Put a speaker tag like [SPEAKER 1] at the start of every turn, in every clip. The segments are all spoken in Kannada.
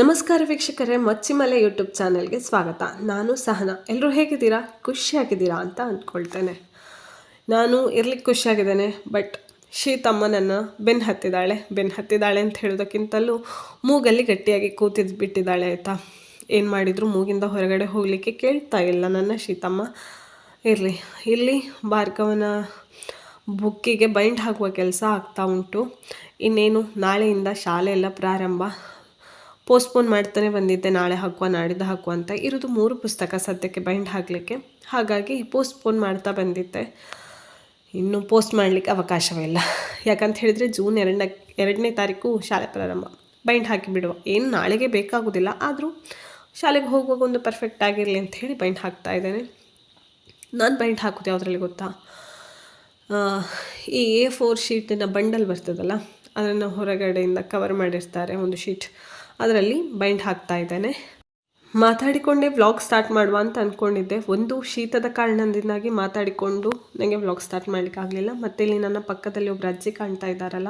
[SPEAKER 1] ನಮಸ್ಕಾರ ವೀಕ್ಷಕರೇ, ಮಚ್ಚಿಮಲೆ ಯೂಟ್ಯೂಬ್ ಚಾನಲ್ಗೆ ಸ್ವಾಗತ. ನಾನು ಸಹನಾ. ಎಲ್ಲರೂ ಹೇಗಿದ್ದೀರಾ? ಖುಷಿಯಾಗಿದ್ದೀರಾ ಅಂತ ಅಂದ್ಕೊಳ್ತೇನೆ. ನಾನು ಇರ್ಲಿಕ್ಕೆ ಖುಷಿಯಾಗಿದ್ದೇನೆ, ಬಟ್ ಶೀತಮ್ಮ ನನ್ನ ಬೆನ್ನು ಹತ್ತಿದ್ದಾಳೆ. ಬೆನ್ನು ಹತ್ತಿದ್ದಾಳೆ ಅಂತ ಹೇಳೋದಕ್ಕಿಂತಲೂ ಮೂಗಲ್ಲಿ ಗಟ್ಟಿಯಾಗಿ ಕೂತಿದ್ದು ಬಿಟ್ಟಿದ್ದಾಳೆ ಆಯಿತಾ? ಏನು ಮಾಡಿದ್ರು ಮೂಗಿಂದ ಹೊರಗಡೆ ಹೋಗಲಿಕ್ಕೆ ಕೇಳ್ತಾ ಇಲ್ಲ ನನ್ನ ಶೀತಮ್ಮ. ಇರಲಿ, ಇಲ್ಲಿ ಭಾರ್ಗವನ ಬುಕ್ಕಿಗೆ ಬೈಂಡ್ ಹಾಕುವ ಕೆಲಸ ಆಗ್ತಾ ಉಂಟು. ಇನ್ನೇನು, ನಾಳೆಯಿಂದ ಶಾಲೆ ಎಲ್ಲ ಪ್ರಾರಂಭ. ಪೋಸ್ಟ್ಪೋನ್ ಮಾಡ್ತಾನೆ ಬಂದಿದ್ದೆ, ನಾಳೆ ಹಾಕುವ, ನಾಡಿದ್ದು ಹಾಕುವ ಅಂತ. ಇರೋದು ಮೂರು ಪುಸ್ತಕ ಸದ್ಯಕ್ಕೆ ಬೈಂಡ್ ಹಾಕಲಿಕ್ಕೆ ಹಾಗಾಗಿ ಪೋಸ್ಟ್ಪೋನ್ ಮಾಡ್ತಾ ಬಂದಿದ್ದೆ. ಇನ್ನು ಪೋಸ್ಟ್ ಮಾಡಲಿಕ್ಕೆ ಅವಕಾಶವೇ ಇಲ್ಲ. ಯಾಕಂತ ಹೇಳಿದರೆ ಜೂನ್ ಎರಡನೇ ಎರಡನೇ ತಾರೀಕು ಶಾಲೆ ಪ್ರಾರಂಭ. ಬೈಂಡ್ ಹಾಕಿ ಬಿಡುವ. ಏನು ನಾಳೆಗೆ ಬೇಕಾಗೋದಿಲ್ಲ. ಆದರೂ ಶಾಲೆಗೆ ಹೋಗುವಾಗ ಒಂದು ಪರ್ಫೆಕ್ಟ್ ಆಗಿರಲಿ ಅಂತ ಹೇಳಿ ಬೈಂಡ್ ಹಾಕ್ತಾ ಇದ್ದೇನೆ. ನಾನು ಬೈಂಡ್ ಹಾಕೋದು ಯಾವುದ್ರಲ್ಲಿ ಗೊತ್ತಾ? ಈ ಎ ಫೋರ್ ಶೀಟಿನ ಬಂಡಲ್ ಬರ್ತದಲ್ಲ, ಅದನ್ನು ಹೊರಗಡೆಯಿಂದ ಕವರ್ ಮಾಡಿರ್ತಾರೆ ಒಂದು ಶೀಟ್ ಅದರಲ್ಲಿ ಬೈಂಡ್ ಹಾಕ್ತಾ ಇದ್ದೇನೆ. ಮಾತಾಡಿಕೊಂಡೇ ವ್ಲಾಗ್ ಸ್ಟಾರ್ಟ್ ಮಾಡುವ ಅಂತ ಅಂದ್ಕೊಂಡಿದ್ದೆ ಒಂದು ಶೀತದ ಕಾರಣದಿಂದಾಗಿ ಮಾತಾಡಿಕೊಂಡು ನನಗೆ ವ್ಲಾಗ್ ಸ್ಟಾರ್ಟ್ ಮಾಡಲಿಕ್ಕೆ ಆಗಲಿಲ್ಲ. ಮತ್ತು ಇಲ್ಲಿ ನನ್ನ ಪಕ್ಕದಲ್ಲಿ ಒಬ್ಬರು ಅಜ್ಜಿ ಕಾಣ್ತಾ ಇದ್ದಾರಲ್ಲ,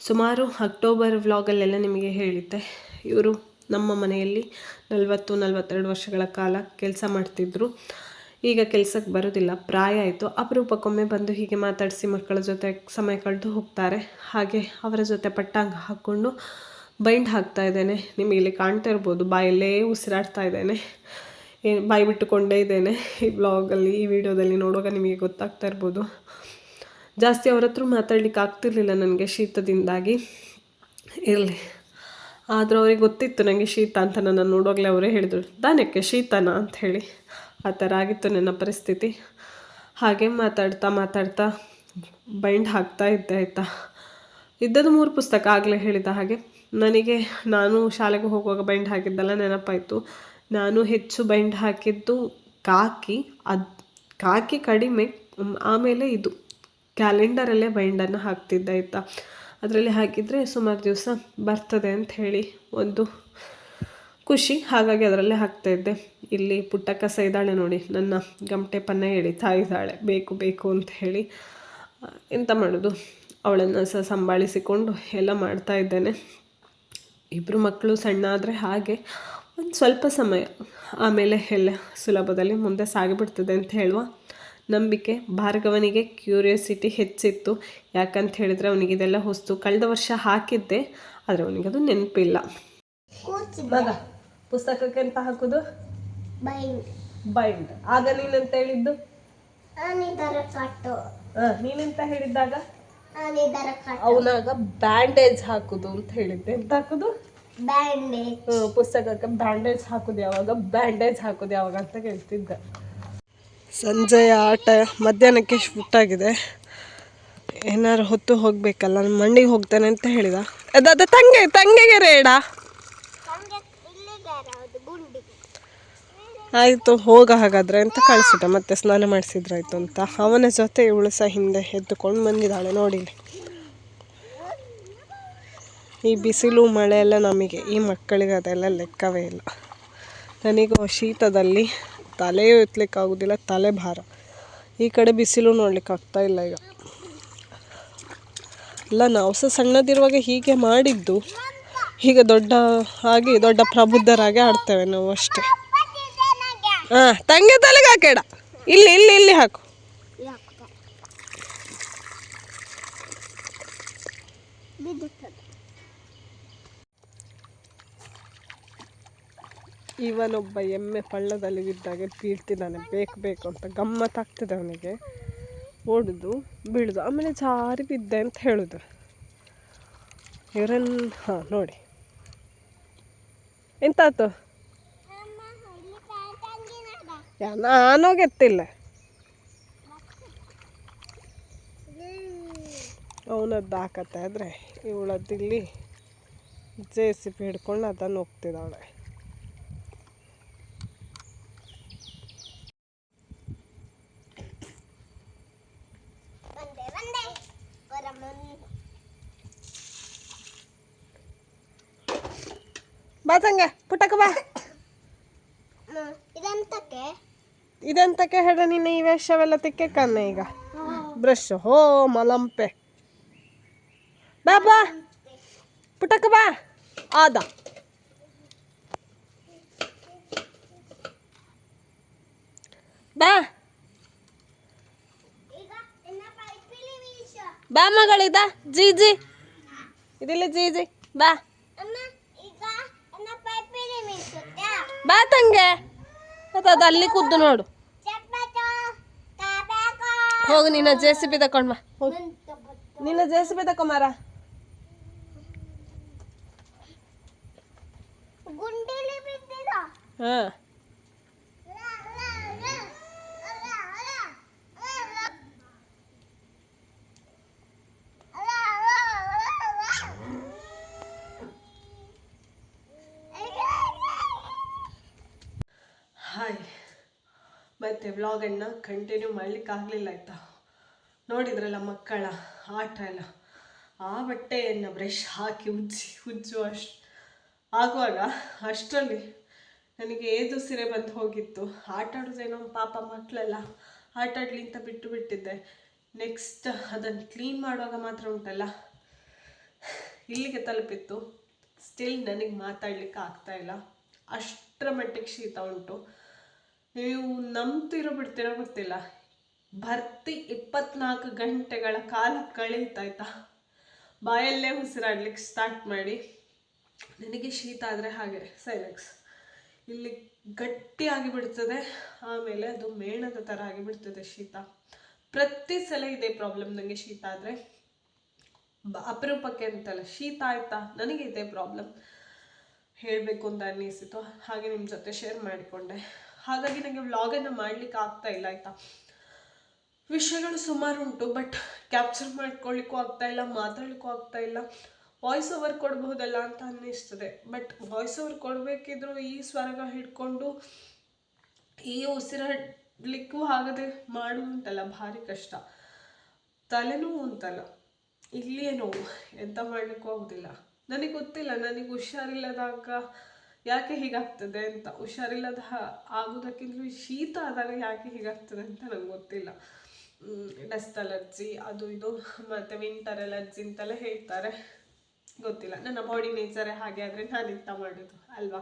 [SPEAKER 1] ಸುಮಾರು ಅಕ್ಟೋಬರ್ ವ್ಲಾಗಲ್ಲೆಲ್ಲ ನಿಮಗೆ ಹೇಳಿದ್ದೆ. ಇವರು ನಮ್ಮ ಮನೆಯಲ್ಲಿ ನಲವತ್ತು, ನಲವತ್ತೆರಡು ವರ್ಷಗಳ ಕಾಲ ಕೆಲಸ ಮಾಡ್ತಿದ್ರು. ಈಗ ಕೆಲಸಕ್ಕೆ ಬರೋದಿಲ್ಲ, ಪ್ರಾಯ ಆಯಿತು. ಅಪರೂಪಕ್ಕೊಮ್ಮೆ ಬಂದು ಹೀಗೆ ಮಾತಾಡಿಸಿ ಮಕ್ಕಳ ಜೊತೆ ಸಮಯ ಕಳೆದು ಹೋಗ್ತಾರೆ. ಹಾಗೆ ಅವರ ಜೊತೆ ಪಟ್ಟಾಂಗ ಹಾಕ್ಕೊಂಡು ಬೈಂಡ್ ಹಾಕ್ತಾ ಇದ್ದೇನೆ. ನಿಮಗೆ ಇಲ್ಲಿ ಕಾಣ್ತಾ ಇರ್ಬೋದು, ಬಾಯಲ್ಲೇ ಉಸಿರಾಡ್ತಾ ಇದ್ದೇನೆ. ಏನು, ಬಾಯಿ ಬಿಟ್ಟುಕೊಂಡೇ ಇದ್ದೇನೆ. ಈ ಬ್ಲಾಗಲ್ಲಿ ಈ ವಿಡಿಯೋದಲ್ಲಿ ನೋಡುವಾಗ ನಿಮಗೆ ಗೊತ್ತಾಗ್ತಾ ಇರ್ಬೋದು. ಜಾಸ್ತಿ ಅವ್ರ ಹತ್ರ ಮಾತಾಡ್ಲಿಕ್ಕೆ ಆಗ್ತಿರ್ಲಿಲ್ಲ ನನಗೆ ಶೀತದಿಂದಾಗಿ. ಇರಲಿ. ಆದರೂ ಅವ್ರಿಗೆ ಗೊತ್ತಿತ್ತು ನನಗೆ ಶೀತ ಅಂತ ನನ್ನ ನೋಡೋಗಲೇ ಅವರೇ ಹೇಳಿದರು ದಾನಕ್ಕೆ ಶೀತನ? ಅಂತ ಹೇಳಿ. ಆ ಥರ ಆಗಿತ್ತು ನನ್ನ ಪರಿಸ್ಥಿತಿ. ಹಾಗೆ ಮಾತಾಡ್ತಾ ಮಾತಾಡ್ತಾ ಬೈಂಡ್ ಹಾಕ್ತಾ ಇದ್ದೆ, ಆಯಿತಾ? ಇದ್ದದ್ದು ಮೂರು ಪುಸ್ತಕ ಆಗಲೇ ಹೇಳಿದ ಹಾಗೆ. ನನಗೆ, ನಾನು ಶಾಲೆಗೆ ಹೋಗುವಾಗ ಬೈಂಡ್ ಹಾಕಿದ್ದೆಲ್ಲ ನೆನಪಾಯಿತು. ನಾನು ಹೆಚ್ಚು ಬೈಂಡ್ ಹಾಕಿದ್ದು ಕಾಕಿ, ಅದು, ಕಾಕಿ ಕಡಿಮೆ ಆಮೇಲೆ ಇದು ಕ್ಯಾಲೆಂಡರಲ್ಲೇ ಬೈಂಡನ್ನು ಹಾಕ್ತಿದ್ದೆ, ಆಯಿತಾ? ಅದರಲ್ಲಿ ಹಾಕಿದರೆ ಸುಮಾರು ದಿವಸ ಬರ್ತದೆ ಅಂತ ಹೇಳಿ ಒಂದು ಖುಷಿ. ಹಾಗಾಗಿ ಅದರಲ್ಲೇ ಹಾಕ್ತಾ ಇದ್ದೆ. ಇಲ್ಲಿ ಪುಟ್ಟಕ್ಕ ಇದ್ದಾಳೆ ನೋಡಿ, ನನ್ನ ಗಮಟೆ ಪನ್ನ ಎಳಿತಾ ಇದ್ದಾಳೆ. ಬೇಕು ಬೇಕು ಅಂತ ಹೇಳಿ ಎಂತ ಮಾಡೋದು? ಅವಳನ್ನು ಸಹ ಸಂಭಾಳಿಸಿಕೊಂಡು ಎಲ್ಲ ಮಾಡ್ತಾ ಇದ್ದೇನೆ. ಇಬ್ಬರು ಮಕ್ಕಳು ಸಣ್ಣ ಆದರೆ ಹಾಗೆ ಒಂದು ಸ್ವಲ್ಪ ಸಮಯ ಆಮೇಲೆ ಎಲ್ಲ ಸುಲಭದಲ್ಲಿ ಮುಂದೆ ಸಾಗಿಬಿಡ್ತದೆ ಅಂತ ಹೇಳುವ. ನಂಬಿಕೆ ಭಾರ್ಗವನಿಗೆ ಕ್ಯೂರಿಯಾಸಿಟಿ ಹೆಚ್ಚಿತ್ತು. ಯಾಕಂತ ಹೇಳಿದರೆ ಅವನಿಗೆ ಇದೆಲ್ಲ ಹೊಸ್ತು. ಕಳೆದ ವರ್ಷ ಹಾಕಿದ್ದೆ ಆದರೆ ಅವನಿಗೆ ಅದು ನೆನಪಿಲ್ಲ. ಮಗ ಪುಸ್ತಕಕ್ಕೆ ಎಂತ ಹಾಕುದು?
[SPEAKER 2] ಬೈಂಡ್
[SPEAKER 1] ಬೈಂಡ್ ಆಗ ನೀನಂತ ಹೇಳಿದ್ದು? ನೀನೆಂತ ಹೇಳಿದ್ದಾಗ? ಅವನಾಗ ಬ್ಯಾಂಡೇಜ್ ಹಾಕುದು ಅಂತ ಹೇಳಿದ್ದೆ. ಎಂತ ಹಾಕುದು?
[SPEAKER 2] ಬ್ಯಾಂಡೇಜ್.
[SPEAKER 1] ಪುಸ್ತಕಕ್ಕೆ ಬ್ಯಾಂಡೇಜ್ ಹಾಕುದು ಯಾವಾಗ? ಬ್ಯಾಂಡೇಜ್ ಹಾಕುದು ಯಾವಾಗ ಅಂತ ಕೇಳ್ತಿದ್ದ. ಸಂಜೆಯ ಆಟ ಮಧ್ಯಾಹ್ನಕ್ಕೆ ಆಗಿದೆ? ಏನಾರು ಹೊತ್ತು ಹೋಗ್ಬೇಕಲ್ಲ ನಾನು ಮಂಡಿಗೆ ಹೋಗ್ತಾನೆ ಅಂತ ಹೇಳಿದ. ಅದಾದ ತಂಗೆ ತಂಗೆಗೆ ರೇಡ ಆಯಿತು, ಹೋಗ ಹಾಗಾದ್ರೆ ಅಂತ ಕಳಿಸಿದ ಮತ್ತೆ ಸ್ನಾನ ಮಾಡಿಸಿದ್ರಾಯ್ತು ಅಂತ. ಅವನ ಜೊತೆ ಇವಳು ಸಹ ಹಿಂದೆ ಎದ್ದುಕೊಂಡು ಬಂದಿದ್ದಾಳೆ ನೋಡಿಲಿ ಈ ಬಿಸಿಲು, ಮಳೆ ಎಲ್ಲ ನಮಗೆ, ಈ ಮಕ್ಕಳಿಗೆ ಅದೆಲ್ಲ ಲೆಕ್ಕವೇ ಇಲ್ಲ. ನನಗೂ ಶೀತದಲ್ಲಿ ತಲೆಯೂ ಎತ್ತಲಿಕ್ಕೆ ಆಗೋದಿಲ್ಲ ತಲೆ ಭಾರ. ಈ ಕಡೆ ಬಿಸಿಲು ನೋಡ್ಲಿಕ್ಕೆ ಆಗ್ತಾ ಇಲ್ಲ ಈಗ. ಅಲ್ಲ, ನಾವು ಸಹ ಸಣ್ಣದಿರುವಾಗ ಹೀಗೆ ಮಾಡಿದ್ದು. ಈಗ ದೊಡ್ಡ ಆಗಿ ದೊಡ್ಡ ಪ್ರಬುದ್ಧರಾಗಿ ಆಡ್ತೇವೆ ನಾವು ಅಷ್ಟೇ. ಹಾಂ ತಂಗೆ ತಲೆಗೆ ಹಾಕೇಡ. ಇಲ್ಲಿ ಇಲ್ಲಿ ಇಲ್ಲಿ ಹಾಕು. ಇವನೊಬ್ಬ ಎಮ್ಮೆ ಪಳ್ಳದಲ್ಲಿ ಬಿದ್ದಾಗೆ ಬೀಳ್ತಿದ್ದಾನೆ ಬೇಕು ಬೇಕು ಅಂತ ಗಮ್ಮತ್ತಾಗ್ತದೆ ಅವನಿಗೆ. ಓಡುದು, ಬೀಳ್ದು, ಆಮೇಲೆ ಜಾರಿ ಬಿದ್ದೆ ಅಂತ ಹೇಳುದು. ಇವರನ್ನು ಹಾಂ, ನೋಡಿ. ಎಂತಾತು? ಯಾ ನಾನು ಗೆತ್ತಿಲ್ಲ ಅವನದ್ದು ಹಾಕತ್ತೆ ಆದರೆ ಇವಳದ್ದಿಲ್ಲಿ ಜೆ ಸಿ ಪಿ ಹಿಡ್ಕೊಂಡು ಅದನ್ನು ಹೋಗ್ತಿದ್ದಾಳೆ. ಬಾ ತಂಗೆ ಪುಟ್ಟಕ್ಕ ಬಾ.
[SPEAKER 2] ಇದಂತಕ್ಕೆ?
[SPEAKER 1] ಇದಂತಕ್ಕೆ ಹೆಡ ನಿನ್ನ ಈ ವೇಷವೆಲ್ಲ ತಿಕ್ಕೆ ಕನ್ನ ಈಗ? ಬ್ರಷ್ ಹೋ ಮಲಂಪೆ. ಬಾ ಬಾ. ಪುಟಕ ಬಾ. ಆದ. ಬಾ. ಬಾ ಮಗಳಿದ ಜಿ ಜಿ. ಇದಿಲ್ಲ ಜಿ ಜಿ. ಬಾ. ಬಾ ತಂಗೆ. ಮತ್ತೆ ಅದು ಅಲ್ಲಿ ಕುದ್ದು ನೋಡು. ಹೋಗು ನಿನ್ನ ಜೆ ಸಿ ಬಿ ತಕೊಂಡ್ ಬಾ. ಹೋಗು. ನಿನ್ನ ಜೆ ಸಿ ಬಿ ತಕೊಂಬಾರ ಹಾಂ. ಹಾಯ್. ಮತ್ತೆ ವ್ಲಾಗನ್ನು ಕಂಟಿನ್ಯೂ ಮಾಡ್ಲಿಕ್ಕೆ ಆಗಲಿಲ್ಲ ಆಯ್ತಾ? ನೋಡಿದ್ರಲ್ಲ ಮಕ್ಕಳ ಆಟ ಎಲ್ಲ? ಆ ಬಟ್ಟೆಯನ್ನು ಬ್ರಷ್ ಹಾಕಿ ಉಜ್ಜಿ, ಉಜ್ಜು ಅಷ್ಟು ಆಗುವಾಗ ಅಷ್ಟರಲ್ಲಿ ನನಗೆ ಏದು ಸಿರೆ ಬಂದು ಹೋಗಿತ್ತು. ಆಟ ಆಡೋದೇನೋ ಪಾಪ ಮಕ್ಕಳೆಲ್ಲ ಆಟ ಆಡ್ಲಿ ಅಂತ ಬಿಟ್ಟು ಬಿಟ್ಟಿದ್ದೆ. ನೆಕ್ಸ್ಟ್ ಅದನ್ನು ಕ್ಲೀನ್ ಮಾಡುವಾಗ ಮಾತ್ರ ಉಂಟಲ್ಲ? ಇಲ್ಲಿಗೆ ತಲುಪಿತ್ತು. ಸ್ಟಿಲ್ ನನಗೆ ಮಾತಾಡ್ಲಿಕ್ಕೆ ಆಗ್ತಾ ಇಲ್ಲ. ಅಷ್ಟರ ಮಟ್ಟಿಗೆ ಶೀತ ಉಂಟು. ನೀವು ನಂಬ್ತಿರೋ ಬಿಡ್ತಿರೋ ಗೊತ್ತಿಲ್ಲ. ಭರ್ತಿ ಇಪ್ಪತ್ನಾಲ್ಕು ಗಂಟೆಗಳ ಕಾಲ ಕಳೀತಾಯ್ತಾ ಬಾಯಲ್ಲೇ ಉಸಿರಾಡ್ಲಿಕ್ಕೆ ಸ್ಟಾರ್ಟ್ ಮಾಡಿ. ನನಗೆ ಶೀತ ಆದರೆ ಹಾಗೆ ಸೈಲೆಕ್ಸ್ ಇಲ್ಲಿ ಗಟ್ಟಿಯಾಗಿ ಬಿಡ್ತದೆ, ಆಮೇಲೆ ಅದು ಮೇಣದ ಥರ ಆಗಿಬಿಡ್ತದೆ ಶೀತ. ಪ್ರತಿ ಸಲ ಇದೇ ಪ್ರಾಬ್ಲಮ್ ನನಗೆ ಶೀತ ಆದರೆ. ಅಪರೂಪಕ್ಕೆ ಅಂತಲ್ಲ, ಶೀತ ಆಯ್ತಾ? ನನಗೆ ಇದೇ ಪ್ರಾಬ್ಲಮ್ ಹೇಳಬೇಕು ಅಂತ ಅನ್ನಿಸಿತು. ಹಾಗೆ ನಿಮ್ಮ ಜೊತೆ ಶೇರ್ ಮಾಡಿಕೊಂಡೆ. ಹಾಗಾಗಿ ನನಗೆ ವ್ಲಾಗನ್ನು ಮಾಡಲಿಕ್ಕೆ ಆಗ್ತಾ ಇಲ್ಲ, ಆಯಿತಾ? ವಿಷಯಗಳು ಸುಮಾರು ಉಂಟು ಬಟ್ ಕ್ಯಾಪ್ಚರ್ ಮಾಡ್ಕೊಳ್ಳಿಕ್ಕೂ ಆಗ್ತಾ ಇಲ್ಲ, ಮಾತಾಡ್ಲಿಕ್ಕೂ ಆಗ್ತಾ ಇಲ್ಲ. ವಾಯ್ಸ್ ಓವರ್ ಕೊಡಬಹುದಲ್ಲ ಅಂತ ಅನ್ನಿಸ್ತದೆ ಬಟ್ ವಾಯ್ಸ್ ಓವರ್ ಕೊಡಬೇಕಿದ್ರು ಈ ಸ್ವರಗ ಹಿಡ್ಕೊಂಡು ಈ ಉಸಿರಾಡ್ಲಿಕ್ಕೂ ಆಗದೆ ಮಾಡುವುದಂತಲ್ಲ ಭಾರಿ ಕಷ್ಟ. ತಲೆನೋವು ಉಂಟಲ್ಲ, ಇಲ್ಲಿಯೇ ನೋವು, ಎಂತ ಮಾಡಲಿಕ್ಕೂ ಆಗುದಿಲ್ಲ. ನನಗೆ ಗೊತ್ತಿಲ್ಲ, ನನಗೆ ಹುಷಾರಿಲ್ಲದಾಗ ಯಾಕೆ ಹೀಗಾಗ್ತದೆ ಅಂತ ಹುಷಾರಿಲ್ಲದ ಆಗುವುದಕ್ಕಿಂತಲೂ ಶೀತ ಆದಾಗ ಯಾಕೆ ಹೀಗಾಗ್ತದೆ ಅಂತ ನಂಗೆ ಗೊತ್ತಿಲ್ಲ. ಡಸ್ಟ್ ಅಲರ್ಜಿ, ಅದು ಇದು, ಮತ್ತು ವಿಂಟರ್ ಅಲರ್ಜಿ ಅಂತೆಲ್ಲ ಹೇಳ್ತಾರೆ. ಗೊತ್ತಿಲ್ಲ. ನನ್ನ ಬಾಡಿ ನೇಚರೇ ಹಾಗೆ ಆದರೆ ನಾನು ಇಂಥ ಮಾಡೋದು, ಅಲ್ವಾ.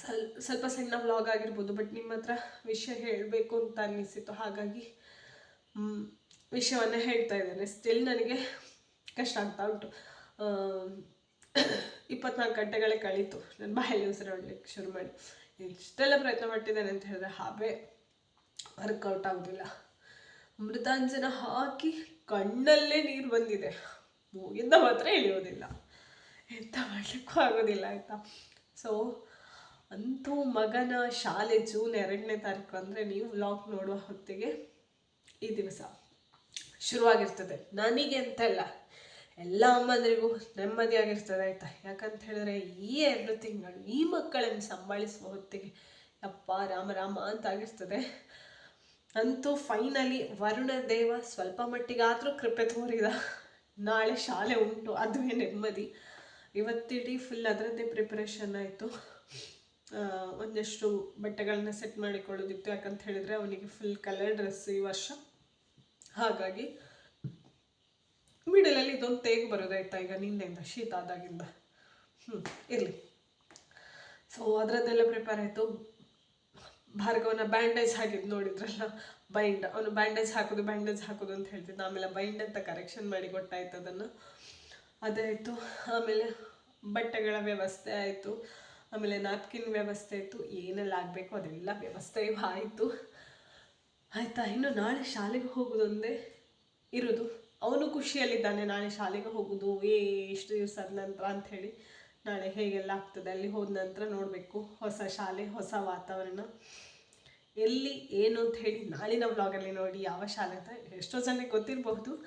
[SPEAKER 1] ಸ್ವಲ್ ಸ್ವಲ್ಪ ಸಣ್ಣ ವ್ಲಾಗ್ ಆಗಿರ್ಬೋದು ಬಟ್ ನಿಮ್ಮ ಹತ್ರ ವಿಷಯ ಹೇಳಬೇಕು ಅಂತ ಅನ್ನಿಸಿತು ಹಾಗಾಗಿ ವಿಷಯವನ್ನು ಹೇಳ್ತಾ ಇದ್ದೇನೆ. ಸ್ಟಿಲ್ ನನಗೆ ಕಷ್ಟ ಆಗ್ತಾ ಉಂಟು. ಇಪ್ಪತ್ನಾಲ್ಕು ಗಂಟೆಗಳೇ ಕಳೀತು. ನನ್ನ ಬಾಯಲ್ಲಿ ಉಸಿರಾಡ್ಲಿಕ್ಕೆ ಶುರು ಮಾಡಿ. ಇಷ್ಟೆಲ್ಲ ಪ್ರಯತ್ನ ಪಟ್ಟಿದ್ದೇನೆ ಅಂತ ಹೇಳಿದ್ರೆ ಹಾವೇ ವರ್ಕೌಟ್ ಆಗೋದಿಲ್ಲ. ಮೃತಾಂಜನ ಹಾಕಿ ಕಣ್ಣಲ್ಲೇ ನೀರು ಬಂದಿದೆ. ಮೂಗಿಂದ ಮಾತ್ರ ಇಳಿಯೋದಿಲ್ಲ ಎಂತ ಮಾಡಲಿಕ್ಕೂ ಆಗೋದಿಲ್ಲ, ಆಯಿತಾ? ಸೊ ಅಂತೂ ಮಗನ ಶಾಲೆ ಜೂನ್ ಎರಡನೇ ತಾರೀಕು ಅಂದರೆ ನೀವು ವ್ಲಾಗ್ ನೋಡುವ ಹೊತ್ತಿಗೆ ಈ ದಿವಸ ಶುರುವಾಗಿರ್ತದೆ. ನನಗೆ ಅಂತಲ್ಲ. ಎಲ್ಲ ಅಮ್ಮಂದ್ರಿಗೂ ನೆಮ್ಮದಿಯಾಗಿರ್ತದೆ ಆಯ್ತಾ? ಯಾಕಂತ ಹೇಳಿದ್ರೆ ಈ ಎರಡು ತಿಂಗಳು ಈ ಮಕ್ಕಳನ್ನು ಸಂಭಾಳಿಸುವ ಹೊತ್ತಿಗೆ ಅಪ್ಪ ರಾಮ ರಾಮ ಅಂತ ಆಗಿರ್ತದೆ ಅಂತೂ ಫೈನಲಿ ವರುಣ ದೇವ ಸ್ವಲ್ಪ ಮಟ್ಟಿಗಾದರೂ ಕೃಪೆ ತೋರಿದ. ನಾಳೆ ಶಾಲೆ ಉಂಟು, ಅದುವೇ ನೆಮ್ಮದಿ. ಇವತ್ತಿಡೀ ಫುಲ್ ಅದರದ್ದೇ ಪ್ರಿಪ್ರೇಷನ್ ಆಯಿತು. ಒಂದಷ್ಟು ಬಟ್ಟೆಗಳನ್ನ ಸೆಟ್ ಮಾಡಿಕೊಳ್ಳೋದಿತ್ತು ಯಾಕಂತ ಹೇಳಿದರೆ ಅವನಿಗೆ ಫುಲ್ ಕಲರ್ ಡ್ರೆಸ್ ಈ ವರ್ಷ. ಹಾಗಾಗಿ ಮಿಡಲಲ್ಲಿ ಇದೊಂದು ತೇಗು ಬರೋದಾಯ್ತಾ ಈಗ ನಿನ್ನೆಯಿಂದ ಶೀತ ಆದಾಗಿಂದ. ಹ್ಞೂ ಇರಲಿ. ಸೊ ಅದರದ್ದೆಲ್ಲ ಪ್ರಿಪೇರ್ ಆಯಿತು. ಭಾರ್ಗವನ ಬ್ಯಾಂಡೇಜ್ ಹಾಕಿದ್ದು ನೋಡಿದ್ರಲ್ಲ ಬೈಂಡ್ ಅವನು ಬ್ಯಾಂಡೇಜ್ ಹಾಕೋದು ಬ್ಯಾಂಡೇಜ್ ಹಾಕೋದು ಅಂತ ಹೇಳ್ತಿದ್ದ. ಆಮೇಲೆ ಬೈಂಡ್ ಅಂತ ಕರೆಕ್ಷನ್ ಮಾಡಿ ಕೊಟ್ಟಾಯ್ತು ಅದನ್ನು. ಅದಾಯಿತು ಆಮೇಲೆ ಬಟ್ಟೆಗಳ ವ್ಯವಸ್ಥೆ ಆಯಿತು. ಆಮೇಲೆ ನಾಪ್ಕಿನ್ ವ್ಯವಸ್ಥೆ ಆಯಿತು. ಏನೆಲ್ಲ ಆಗಬೇಕು ಅದೆಲ್ಲ ವ್ಯವಸ್ಥೆ ಆಯಿತು. ಆಯಿತಾ, ಇನ್ನು ನಾಳೆ ಶಾಲೆಗೆ ಹೋಗೋದೊಂದೇ ಇರೋದು. ಅವನು ಖುಷಿಯಲ್ಲಿದ್ದಾನೆ ನಾಳೆ ಶಾಲೆಗೆ ಹೋಗೋದು, ಏ, ಇಷ್ಟು ಆದ ನಂತರ ಅಂಥೇಳಿ. ನಾಳೆ ಹೇಗೆಲ್ಲ ಆಗ್ತದೆ, ಅಲ್ಲಿ ಹೋದ ನಂತರ ನೋಡಬೇಕು, ಹೊಸ ಶಾಲೆ, ಹೊಸ ವಾತಾವರಣ. ಎಲ್ಲಿ ಏನು ಅಂತ ಹೇಳಿ ನಾಳಿನ ವ್ಲಾಗಲ್ಲಿ ನೋಡಿ, ಯಾವ ಶಾಲೆ ಅಂತ ಎಷ್ಟೋ ಜನಕ್ಕೆ ಗೊತ್ತಿರಬಹುದು.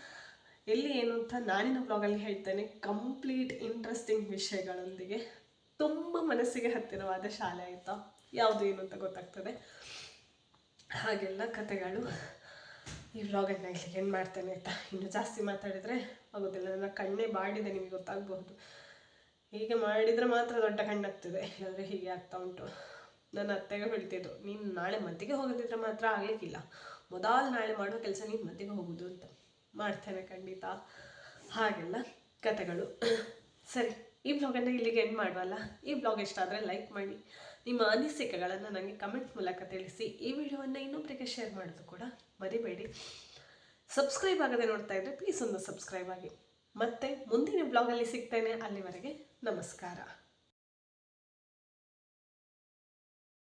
[SPEAKER 1] ಎಲ್ಲಿ ಏನು ಅಂತ ನಾಳಿನ ವ್ಲಾಗಲ್ಲಿ ಹೇಳ್ತೇನೆ ಕಂಪ್ಲೀಟ್ ಇಂಟ್ರೆಸ್ಟಿಂಗ್ ವಿಷಯಗಳೊಂದಿಗೆ. ತುಂಬ ಮನಸ್ಸಿಗೆ ಹತ್ತಿರವಾದ ಶಾಲೆ ಆಯಿತಾ? ಯಾವುದು ಏನು ಅಂತ ಗೊತ್ತಾಗ್ತದೆ. ಹಾಗೆಲ್ಲ ಕತೆಗಳು ಈ ವ್ಲಾಗನ್ನು ಇಲ್ಲಿಗೆ ಏನು ಮಾಡ್ತೇನೆ ಆಯಿತಾ ಇನ್ನು ಜಾಸ್ತಿ ಮಾತಾಡಿದರೆ ಆಗೋದಿಲ್ಲ. ನನ್ನ ಕಣ್ಣೇ ಬಾಡಿದೆ, ನಿಮಗೆ ಗೊತ್ತಾಗಬಹುದು. ಹೀಗೆ ಮಾಡಿದರೆ ಮಾತ್ರ ದೊಡ್ಡ ಕಣ್ಣಾಗ್ತದೆ. ಇಲ್ಲಾಂದರೆ ಹೀಗೆ ಆಗ್ತಾ ಉಂಟು. ನನ್ನ ಅತ್ತೆಗೆ ಹೇಳ್ತಿದ್ದು, ನೀನು ನಾಳೆ ಮದ್ದಿಗೆ ಹೋಗೋದಿದ್ರೆ ಮಾತ್ರ ಆಗಲಿಕ್ಕಿಲ್ಲ. ಮೊದಲು ನಾಳೆ ಮಾಡೋ ಕೆಲಸ ನೀನು ಮದ್ದಿಗೆ ಹೋಗೋದು ಅಂತ. ಮಾಡ್ತೇನೆ ಖಂಡಿತ. ಹಾಗೆಲ್ಲ ಕತೆಗಳು ಸರಿ, ಈ ಬ್ಲಾಗನ್ನು ಇಲ್ಲಿಗೆ ಎಂಡ್ ಮಾಡುವಲ್ಲ? ಈ ಬ್ಲಾಗ್ ಇಷ್ಟ ಆದರೆ ಲೈಕ್ ಮಾಡಿ. ನಿಮ್ಮ ಅನಿಸಿಕೆಗಳನ್ನು ನನಗೆ ಕಮೆಂಟ್ ಮೂಲಕ ತಿಳಿಸಿ. ಈ ವಿಡಿಯೋವನ್ನು ಇನ್ನೊಬ್ಬರಿಗೆ ಶೇರ್ ಮಾಡೋದು ಕೂಡ. ಮರಿಬೇಡಿ. ಸಬ್ಸ್ಕ್ರೈಬ್ ಆಗದೆ ನೋಡ್ತಾ ಇದ್ದರೆ ಪ್ಲೀಸ್ ಒಂದು ಸಬ್ಸ್ಕ್ರೈಬ್ ಆಗಿ. ಮತ್ತೆ ಮುಂದಿನ ಬ್ಲಾಗಲ್ಲಿ ಸಿಗ್ತೇನೆ. ಅಲ್ಲಿವರೆಗೆ ನಮಸ್ಕಾರ.